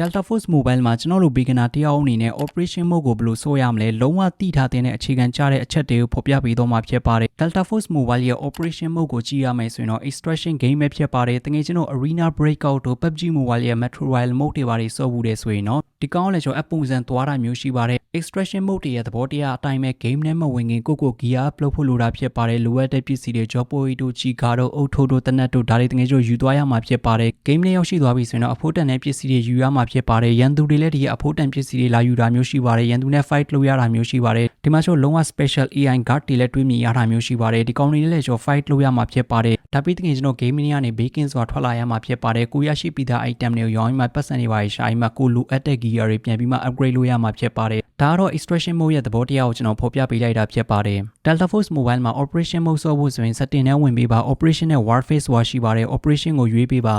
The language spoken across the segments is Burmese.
Delta Force Mobile မှာကျွန်တော်တို့ beginner တယောက်အနေနဲ့ operation mode ကိုဘယ်လိုဆိုရမလဲလုံးဝသိထားတဲ့အခြေခံကြတဲ့အချက်တွေကိုဖော်ပြပေးတော့မှာဖြစ်ပါတယ် Delta Force Mobile ရဲ့ operation mode ကိုကြည့်ရမယ်ဆိုရင်တော့ extraction game ပဲဖြစ်ပါတယ်တကယ်ကျွန်တော် arena breakout တို့ PUBG Mobile ရဲ့ Metro Royale mode တွေပါတယ်စောဘူးတယ်ဆိုရင်တော့ဒီကောင်းလည်းကျွန်တော်အပုံစံသွားတာမျိုးရှိပါတယ် extraction mode တွေရဲ့သဘောတရားအတိုင်းပဲ game နဲ့မဝင်ခင်ကိုကို gear up လုပ်ဖို့လိုတာဖြစ်ပါတယ်လိုအပ်တဲ့ပစ္စည်းတွေ job boy တို့ chica တို့အုတ်ထိုးတို့တနတ်တို့ဒါတွေတကယ်ကျွန်တော်ယူသွားရမှာဖြစ်ပါတယ် game နဲ့ရောက်ရှိသွားပြီဆိုရင်တော့အဖို့တန်တဲ့ပစ္စည်းတွေယူရမှာဖြစ်ပါတယ်ရန်သူတွေလည်းဒီအဖို့တန်ပစ္စည်းတွေလာယူတာမျိုးရှိပါတယ်ရန်သူနဲ့ fight လုပ်ရတာမျိုးရှိပါတယ်ဒီမှာကျွန်တော်လုံးဝ special AI guard တွေလည်းတွေးမြင်ရတာမျိုးရှိပါတယ်ဒီကောင်တွေလည်းကျွန်တော် fight လုပ်ရမှာဖြစ်ပါတယ်ဒါပြီးတကယ်ကျွန်တော် game တွေကနေ baking ဆိုတာထွက်လာရမှာဖြစ်ပါတယ်ကိုရရှိပြီးသား item တွေကိုရောင်းရင်မှပတ်စံတွေပါရှာရင်မှကိုလိုအပ်တဲ့ gear တွေပြန်ပြီးမှ upgrade လုပ်ရမှာဖြစ်ပါတယ်ဒါကတော့ extraction mode ရဲ့သဘောတရားကိုကျွန်တော်ဖော်ပြပေးလိုက်တာဖြစ်ပါတယ် Delta Force Mobile မှာ operation mode ဆော့ဖို့ဆိုရင် setting နဲ့ဝင်ပေးပါ operation နဲ့ warface ဆိုတာရှိပါတယ် operation ကိုရွေးပေးပါ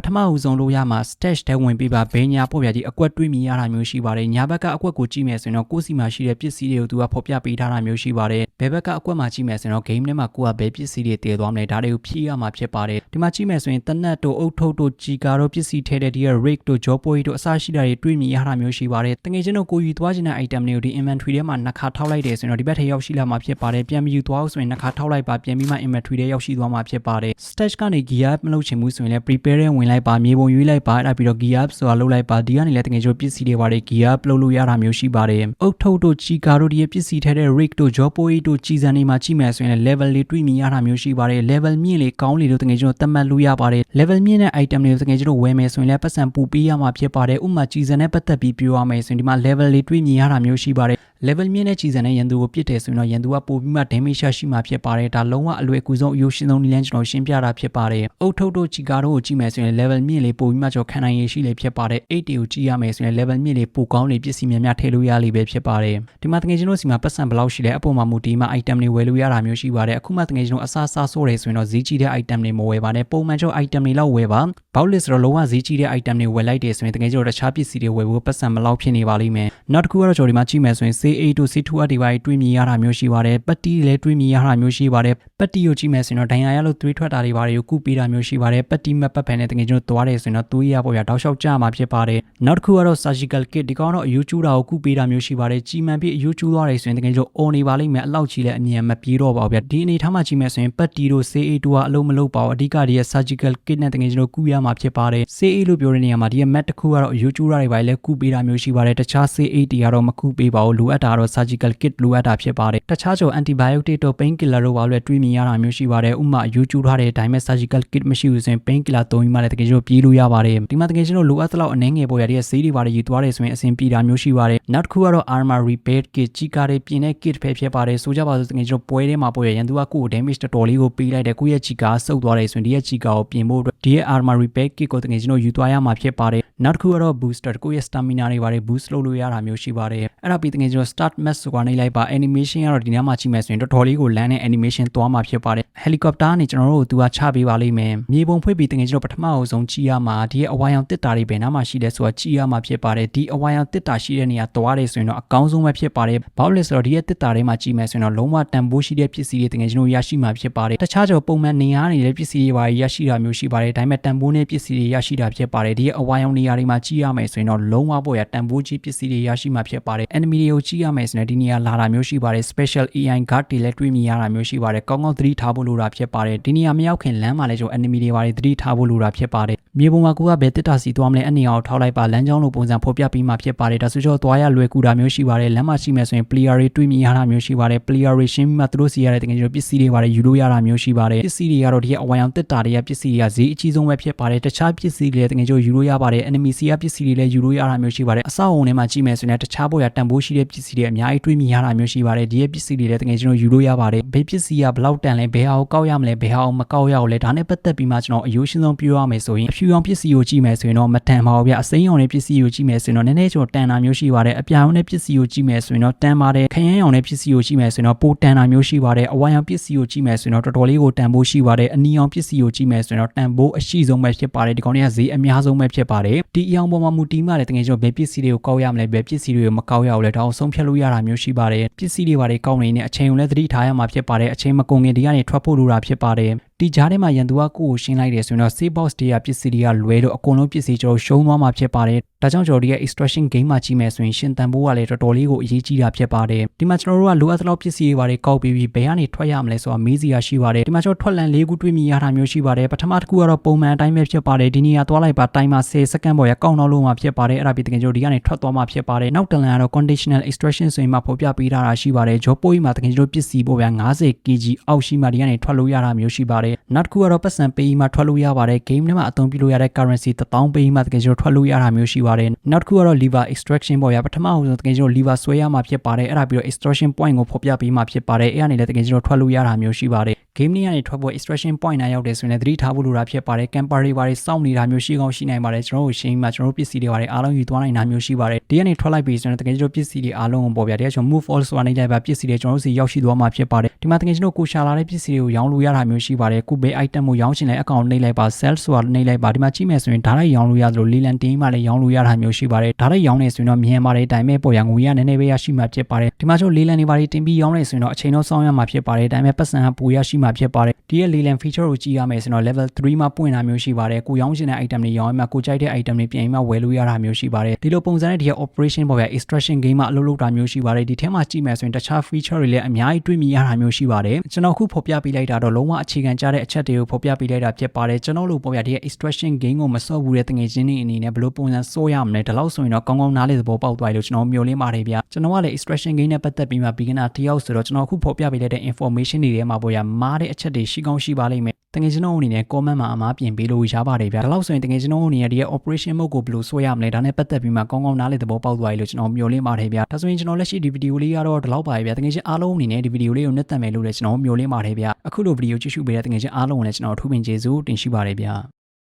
ပထမဦးဆုံးလို့ရမှာ stash ထဲဝင်ပေးပါဘဲညာပေါ့ဗျာဒီအကွက်တွေးမိရတာမျိုးရှိပါတယ်ညာဘက်ကအကွက်ကိုကြည့်မယ်ဆိုရင်တော့ကိုယ့်စီမှာရှိတဲ့ပစ္စည်းတွေကိုသူကဖော်ပြပေးထားတာမျိုးရှိပါတယ် ဘဲဘက်ကအကွက်မှာကြည့်မယ်ဆိုရင်တော့ game ထဲမှာကိုကဘဲပစ္စည်းတွေတည်သွားမလဲဒါတွေကိုဖြည့်ရမှာဖြစ်ပါတယ်ဒီမှာကြည့်မယ်ဆိုရင်တနတ်တို့အုတ်ထုတ်တို့ဂျီကာတို့ပစ္စည်းထဲတဲ့ဒီက rake တို့ job boy တို့အစရှိတာတွေတွေးမိရတာမျိုးရှိပါတယ်တကယ်ချင်းတို့ကိုယူသွားခြင်းတဲ့ item တွေကိုဒီ inventory ထဲမှာနှစ်ခါထောက်လိုက်တယ်ဆိုရင်တော့ဒီဘက်ထဲရောက်ရှိလာမှာဖြစ်ပါတယ်ပြန်ပြီးယူသွားအောင်ဆိုရင်နှစ်ခါထောက်လိုက်ပါပြန်ပြီးမှ inventory ထဲရောက်ရှိသွားမှာဖြစ်ပါတယ် stash ကနေ gear up မလုပ်ချင်ဘူးဆိုရင်လည်း prepare နဲ့ဝင်လိုက်ပါမြေပုံရွေးလိုက်ပါအဲ့ဒါပြီးတော့ gear up ဆိုတာလုပ်လိုက်ပါဒီကနေလည်းတကယ်ကျပစ္စည်းတွေပါတယ် gear up လုပ်လို့ရတာမျိုးရှိပါတယ်အုတ်ထုတ်တို့ချီကာတို့ဒီရဲ့ပစ္စည်းထဲတဲ့ rig တို့ job boy တို့ကြီးစံတွေမှာကြည့်မယ်ဆိုရင်လည်း level လေးတွေ့မြင်ရတာမျိုးရှိပါတယ် level မြင့်လေကောင်းလေတို့တကယ်ကျသတ်မှတ်လို့ရပါတယ် level မြင့်တဲ့ item တွေကိုတကယ်ကျဝယ်မယ်ဆိုရင်လည်းပတ်စံပူပေးရမှာဖြစ်ပါတယ်ဥပမာကြီးစံနဲ့ပတ်သက်ပြီးပြောရမယ်ဆိုရင်ဒီမှာ level လေးတွေ့မြင်ရတာမျိုးရှိပါတယ် level မြင့်တဲ့ကြီးစံနဲ့ရန်သူကိုပြစ်တယ်ဆိုရင်တော့ရန်သူကပိုပြီးမှ damage ရှိမှာဖြစ်ပါတယ်ဒါလုံးဝအလွယ်ကူဆုံးအယိုရှင်းဆုံးနည်းလမ်းကျွန်တော်ရှင်းပြတာဖြစ်ပါတယ်အုတ်ထုတ်တို့ချီကာတို့ကိုကြည့်မယ်ဆိုရင် level မြင့်လေပိုပြီးမှကျွန်တော်ခံနိုင်ရရှိလေဖြစ်ပါတယ်8တွေကိုကြည့်ရမယ်ဆိုရင် level မြင့်လေပိုကောင်းလေပစ္စည်းများများထည့်လို့ရလိမ့်ပဲဖြစ်ပါတယ်ဒီမှာတကယ်ကျွန်တော်စီမှာပတ်စံဘယ်လောက်ရှိလဲအပေါ်မှာမူတည်မှ item တွေဝယ်လို့ရတာမျိုးရှိပါတယ်အခုမှတကယ်ကျွန်တော်အစားစားဆိုးတယ်ဆိုရင်တော့ဈေးကြီးတဲ့ item တွေမဝယ်ပါနဲ့ပုံမှန်ကျွန်တော် item တွေလောက်ဝယ်ပါဘောက်လစ်ဆိုတော့လုံးဝဈေးကြီးတဲ့ item တွေဝယ်လိုက်တယ်ဆိုရင်တကယ်ကျွန်တော်တခြားပစ္စည်းတွေဝယ်ဖို့ပတ်စံမလောက်ဖြစ်နေပါလိမ့်မယ်နောက်တစ်ခုကတော့ကျွန်တော်ဒီမှာကြည့်မယ်ဆိုရင် C8 တို့ C2 တွေပါတွေးမြင်ရတာမျိုးရှိပါတယ်ပတ်တီလည်းတွေးမြင်ရတာမျိုးရှိပါတယ်ပတ်တီကိုကြည့်မယ်ဆိုရင်တော့ဒိုင်ယာရလို့သွေးထွက်တာတွေပါတွေကိုကုပေးတာမျိုးရှိပါတယ်ပတ်တီမပတ်ဖန်နဲ့တကယ်ကျွန်တော်သွားတယ်ဆိုရင်တော့သွေးရပေါ့ဗျာတောက်လျှောက်ကြမှာဖြစ်ပါတယ်နောက်တစ်ခုကတော့ surgical kit ဒီကောင်တော့အယူကျူးတာကိုကုပေးတာမျိုးရှိပါတယ်ကြီးမှန်ပြီးအယူကျူးသွားတယ်ဆိုရင်တကယ်ကျွန်တော်အော်နေပါလိမ့်မယ်အလောက်ကြီးလည်းအမြန်မပြေတော့ပါဘူးဗျာဒီအနေထားမှာကြည့်မယ်ဆိုရင်ပတ်တီတို့ C8 တို့ကအလုံးမလုံးပါဘူးအဓိကဒီရဲ့ surgical kit နဲ့တကယ်ကျွန်တော်ကုရမှာဖြစ်ပါတယ် C8 လို့ပြောတဲ့နေရာမှာဒီရဲ့ mat တစ်ခုကတော့အယူကျူးတာတွေပါလေကုပေးတာမျိုးရှိပါတယ်တခြား C8 တွေကတော့မကုပေးပါဘူးလိုအပ်တာတော့ surgical kit လိုအပ်တာဖြစ်ပါတယ်တခြားကျော် antibiotic တို့ pain killer တို့ပါလို့တွေးမြင်ရတာမျိုးရှိပါတယ်ဥပမာယူကျူးထားတဲ့အတိုင်းပဲ surgical kit မရှိဘူးဆိုရင် pain killer သုံးပြီးမှလည်းတကယ်ကျွန်တော်ပြေးလို့ရပါတယ်ဒီမှာတကယ်ကျွန်တော်လိုအပ်သလောက်အနှဲငယ်ပေါ်ရတဲ့ဆေးတွေပါတယ်ယူသွားတယ်ဆိုရင်အဆင်ပြေတာမျိုးရှိပါတယ်နောက်တစ်ခုကတော့ armor repair kit ကြီးကားတွေပြင်တဲ့ kit ပဲဖြစ်ပါတယ်ဆိုကြပါစို့တကယ်ကျွန်တော်ပွဲထဲမှာပေါ်ရရန်သူကကိုယ် damage တော်တော်လေးကိုပေးလိုက်တယ်ကိုယ့်ရဲ့ကြီးကားဆုပ်သွားတယ်ဆိုရင်ဒီရဲ့ကြီးကားကိုပြင်ဖို့အတွက်ဒီရဲ့ armor repair kit ကိုတကယ်ကျွန်တော်ယူသွားရမှာဖြစ်ပါတယ်နောက်တစ်ခုကတော့ booster ကိုယ့်ရဲ့ stamina တွေပါတယ် boost လုပ်လို့ရတာမျိုးရှိပါတယ်အဲ့ဒါပြီးတကယ်ကျွန်တော် start match ဆိုတာနေလိုက်ပါ animation ကတော့ဒီနေ့မှကြည့်မယ်ဆိုရင်တော်တော်လေးကိုလမ်းနဲ့ animation သွားမှာဖြစ်ပါတယ် helicopter ကနေကျွန်တော်တို့ကိုသူကချပေးပါလိမ့်မယ်မြေပုံဖွင့်ပြီးတကယ်ကျွန်တော်ပထမအဆုံးကြည့်ရမှာဒီရဲ့အဝိုင်အောင်တစ်တာတွေဘယ်နားမှာရှိလဲဆိုတာကြည့်ရမှာဖြစ်ပါတယ်ဒီအဝိုင်အောင်တစ်တာရှိတဲ့နေရာသွားတယ်ဆိုရင်တော့အကောင်းဆုံးပဲဖြစ်ပါတယ်ဘာလို့လဲဆိုတော့ဒီရဲ့တစ်တာတွေမှာကြည့်မယ်ဆိုရင်တော့လုံးဝတန်ဖိုးရှိတဲ့ပစ္စည်းတွေတကယ်ကျွန်တော်ရရှိမှာဖြစ်ပါတယ်တခြားကျော်ပုံမှန်နေရာနေတဲ့ပစ္စည်းတွေပါရရှိတာမျိုးရှိပါတယ်ဒါပေမဲ့တန်ဖိုးနဲ့ပစ္စည်းတွေရရှိတာဖြစ်ပါတယ်ဒီရဲ့အဝိုင်အောင်နေရာတွေမှာကြည့်ရမယ်ဆိုရင်တော့လုံးဝပေါ်ရတန်ဖိုးကြီးပစ္စည်းတွေရရှိမှာဖြစ်ပါတယ် enemy တွေကိုကြည့်ရမယ်ဆိုရင်ဒီနေရာလာတာမျိုးရှိပါတယ် special AI guard တွေလည်းတွေ့မြင်ရတာမျိုးရှိပါတယ်ကောင်းကောင်းသတိထားဖို့လိုတာဖြစ်ပါတယ်ဒီနေရာမရောက်ခင်လမ်းမှာလည်းကျွန်တော် enemy တွေပါတယ်သတိထားဖို့လိုတာဖြစ်ပါတယ် မြေပုံမှာကိုကဘယ်တစ်တာစီသွားမလဲအနေအောင်ထောက်လိုက်ပါလမ်းကြောင်းလိုပုံစံဖော်ပြပြီးမှဖြစ်ပါတယ်ဒါဆိုတော့သွားရလွယ်ကူတာမျိုးရှိပါတယ်လမ်းမှာရှိမယ်ဆိုရင် player တွေတွေ့မြင်ရတာမျိုးရှိပါတယ် player တွေရှင်းပြီးမှသူတို့စီရတဲ့တကယ်ကျွန်တော်ပစ္စည်းတွေပါတယ်ယူလို့ရတာမျိုးရှိပါတယ်ပစ္စည်းတွေကတော့ဒီအဝိုင်အောင်တစ်တာတွေကပစ္စည်းတွေကဈေးအကြီးဆုံးပဲဖြစ်ပါတယ်တခြားပစ္စည်းတွေလည်းတကယ်ကျွန်တော်ယူလို့ရပါတယ် enemy စီရပစ္စည်းတွေလည်းယူလို့ရတာမျိုးရှိပါတယ်အဆောက်အုံထဲမှာကြည့်မယ်ဆိုရင်တခြားပေါ်ရတန်ဖိုးရှိတဲ့ပစ္စည်းတွေအများကြီးတွေ့မြင်ရတာမျိုးရှိပါတယ်ဒီရဲ့ပစ္စည်းတွေလည်းတကယ်ကျွန်တော်ယူလို့ရပါတယ်ဘယ်ပစ္စည်းကဘယ်လောက်တန်လဲဘယ်ဟာကိုကောက်ရမလဲဘယ်ဟာကိုမကောက်ရအောင်လဲဒါနဲ့ပတ်သက်ပြီးမှကျွန်တော်အယိုးရှင်းဆုံးပြောရမယ်ဆိုရင်အဖြူအောင်ပစ္စည်းကိုကြည့်မယ်ဆိုရင်တော့မတန်ပါဘူးဗျအစိမ်းအောင်တဲ့ပစ္စည်းကိုကြည့်မယ်ဆိုရင်တော့နည်းနည်းကျွန်တော်တန်တာမျိုးရှိပါတယ်အပြောင်တဲ့ပစ္စည်းကိုကြည့်မယ်ဆိုရင်တော့တန်ပါတယ်ခရမ်းအောင်တဲ့ပစ္စည်းကိုကြည့်မယ်ဆိုရင်တော့ပိုတန်တာမျိုးရှိပါတယ်အဝိုင်အောင်ပစ္စည်းကိုကြည့်မယ်ဆိုရင်တော့တော်တော်လေးကိုတန်ဖိုးရှိပါတယ်အနီအောင်ပစ္စည်းကိုကြည့်မယ်ဆိုရင်တော့တန်ဖိုးအရှိဆုံးပဲဖြစ်ပါတယ်ဒီကောင်တွေကဈေးအများဆုံးပဲဖြစ်ပါတယ်ဒီအယောင်ပေါ်မှာမူတည်မှလည်းတကယ်ကျွန်တော်ဘယ်ပစ္စည်းတွေကိုကောက်ရမလဲဘယ်ပစ္စည်းတွေကိုမကောက်ရအောင်လဲဒါအောင်ဆုံးဖြတ်လို့ရတာမျိုးရှိပါတယ်ပစ္စည်းတွေပါတယ်ကောက်နေတဲ့အချိန်ကိုလည်းသတိထားရမှာဖြစ်ပါတယ်အချိန်မကုန်ခင်ဒီကနေထွက်ဖို့လိုတာဖြစ်ပါတယ် ဒီကြားထဲမှာရန်သူကကိုယ့်ကိုရှင်းလိုက်တယ်ဆိုရင်တော့ save box တွေကပစ္စည်းတွေကလွဲတော့အကုန်လုံးပစ္စည်းကျွန်တော်ရှုံးသွားမှာဖြစ်ပါတယ်ဒါကြောင့်ကျွန်တော်တို့ရဲ့ extraction game မှာကြည့်မယ်ဆိုရင်ရှင်တန်ဖိုးကလည်းတော်တော်လေးကိုအရေးကြီးတာဖြစ်ပါတယ်ဒီမှာကျွန်တော်တို့ကလိုအပ်သလောက်ပစ္စည်းတွေပါတယ်ကောက်ပြီးပြီးဘယ်ကနေထွက်ရမလဲဆိုတာမေးစီရရှိပါတယ်ဒီမှာကျွန်တော်ထွက်လန်၄ခုတွေ့မြင်ရတာမျိုးရှိပါတယ်ပထမတစ်ခုကတော့ပုံမှန်အတိုင်းပဲဖြစ်ပါတယ်ဒီနေရာသွားလိုက်ပါတိုင်းမှာ10စက္ကန့်ပေါ်ရကောက်တော့လို့မှာဖြစ်ပါတယ်အဲ့ဒါပြီးတကယ်ကျွန်တော်ဒီကနေထွက်သွားမှာဖြစ်ပါတယ်နောက်တလန်ကတော့ conditional extraction ဆိုရင်မှဖော်ပြပေးထားတာရှိပါတယ်ဂျောပိုးကြီးမှာတကယ်ကျွန်တော်ပစ္စည်းပေါ်ဗျာ90 kg အောက်ရှိမှဒီကနေထွက်လို့ရတာမျိုးရှိပါတယ်နောက်တစ်ခုကတော့ပတ်စံပေးမှထွက်လို့ရပါတယ် game ထဲမှာအသုံးပြုလို့ရတဲ့ currency 1000ပေးမှတကယ်ကျွန်တော်ထွက်လို့ရတာမျိုးရှိပါတယ်နောက်တစ်ခုကတော့ lever extraction ပေါ့ဗျာပထမအောင်ဆုံးတကယ်ကျွန်တော် lever ဆွဲရမှာဖြစ်ပါတယ်အဲ့ဒါပြီးတော့ extraction point ကိုဖော်ပြပေးမှဖြစ်ပါတယ်အဲ့ဒါနဲ့လည်းတကယ်ကျွန်တော်ထွက်လို့ရတာမျိုးရှိပါတယ် game นี้ကနေထွက်ဖို့ extraction point နာရောက်တယ်ဆိုရင်လည်းသတိထားဖို့လိုတာဖြစ်ပါတယ် camper တွေပါတယ်စောင့်နေတာမျိုးရှိကောင်းရှိနိုင်ပါတယ်ကျွန်တော်တို့ရှင်းမှာကျွန်တော်တို့ပစ္စည်းတွေပါတယ်အားလုံးယူသွားနိုင်တာမျိုးရှိပါတယ်ဒီကနေထွက်လိုက်ပြီဆိုရင်တကယ်ကျွန်တော်ပစ္စည်းတွေအားလုံးကိုပေါ်ပြတယ်ကျွန်တော် move all ဆိုတာနေလိုက်ပါပစ္စည်းတွေကျွန်တော်တို့စီရောက်ရှိသွားမှာဖြစ်ပါတယ်ဒီမှာတကယ်ကျွန်တော်ကိုရှာလာတဲ့ပစ္စည်းတွေကိုရောင်းလို့ရတာမျိုးရှိပါတယ်ခုဘေး item ကိုရောင်းချင်တဲ့အကောင့်နှိပ်လိုက်ပါ sell ဆိုတာနှိပ်လိုက်ပါဒီမှာကြည့်မယ်ဆိုရင်ဒါလိုက်ရောင်းလို့ရသလို leland team မှာလည်းရောင်းလို့ရတာမျိုးရှိပါတယ်ဒါလိုက်ရောင်းနေဆိုရင်တော့မြန်ပါတယ်ဒါပေမဲ့ပေါ်ရငွေရနည်းနည်းပဲရရှိမှာဖြစ်ပါတယ်ဒီမှာကျွန်တော် leland တွေပါတယ်တင်ပြီးရောင်းနေဆိုရင်တော့အချိန်တော့စောင်းရမှာဖြစ်ပါတယ်ဒါပေမဲ့ပတ်စံကပူရရှိမှာဖြစ်ပါတယ်ဒီရဲ့ leland feature ကိုကြည့်ရမယ်ဆိုတော့ level 3မှာပွင့်တာမျိုးရှိပါတယ်ကိုရောင်းချင်တဲ့ item တွေရောင်းရမှာကိုကြိုက်တဲ့ item တွေပြင်ပြီးမှဝယ်လို့ရတာမျိုးရှိပါတယ်ဒီလိုပုံစံနဲ့ဒီရဲ့ operation ပေါ်ဗျာ extraction game မှာအလုပ်လုပ်တာမျိုးရှိပါတယ်ဒီထဲမှာကြည့်မယ်ဆိုရင်တခြား feature တွေလည်းအများကြီးတွေ့မြင်ရတာမျိုးရှိပါတယ်ကျွန်တော်ခုဖော်ပြပေးလိုက်တာတော့လုံးဝအခြေခံကြတဲ့အချက်တွေကိုဖော်ပြပေးလိုက်တာဖြစ်ပါတယ်ကျွန်တော်တို့ပေါ်ဗျာဒီရဲ့ extraction game ကိုမစော့ဘူးတဲ့တငယ်ချင်းတွေအနေနဲ့ဘယ်လိုပုံစံစိုးရမလဲဒီလောက်ဆိုရင်တော့ကောင်းကောင်းနားလေသဘောပေါက်သွားပြီလို့ကျွန်တော်မျှော်လင့်ပါတယ်ဗျာကျွန်တော်ကလည်း extraction game နဲ့ပတ်သက်ပြီးမှ beginner တယောက်ဆိုတော့ကျွန်တော်ခုဖော်ပြပေးလိုက်တဲ့ information တွေထဲမှာပေါ်ဗျာမားတဲ့အချက်တွေရှိကောင်းရှိပါလိမ့်မယ်တ ငယ်ချင်းတို့အနေနဲ့ comment မှာအမားပြင်ပေးလို့ရပါတယ်ဗျာဒါလောက်ဆိုရင်တငယ်ချင်းတို့အနေနဲ့ဒီရဲ့ operation mode ကိုဘယ်လိုဆွဲရမလဲဒါနဲ့ပတ်သက်ပြီးမှကောင်းကောင်းနားလေသဘောပေါက်သွားပြီလို့ကျွန်တော်မျှော်လင့်ပါတယ်ဗျာဒါဆိုရင်ကျွန်တော်လက်ရှိဒီဗီဒီယိုလေးကတော့ဒီလောက်ပါပဲဗျာတငယ်ချင်းအားလုံးအနေနဲ့ဒီဗီဒီယိုလေးကိုနှစ်သက်မယ်လို့လည်းကျွန်တော်မျှော်လင့်ပါတယ်ဗျာအခုလိုဗီဒီယိုကြည့်ရှုပေးတဲ့တငယ်ချင်းအားလုံးကိုလည်းကျွန်တော်ထူးပင်ကျေးဇူးတင်ရှိပါတယ်ဗျာ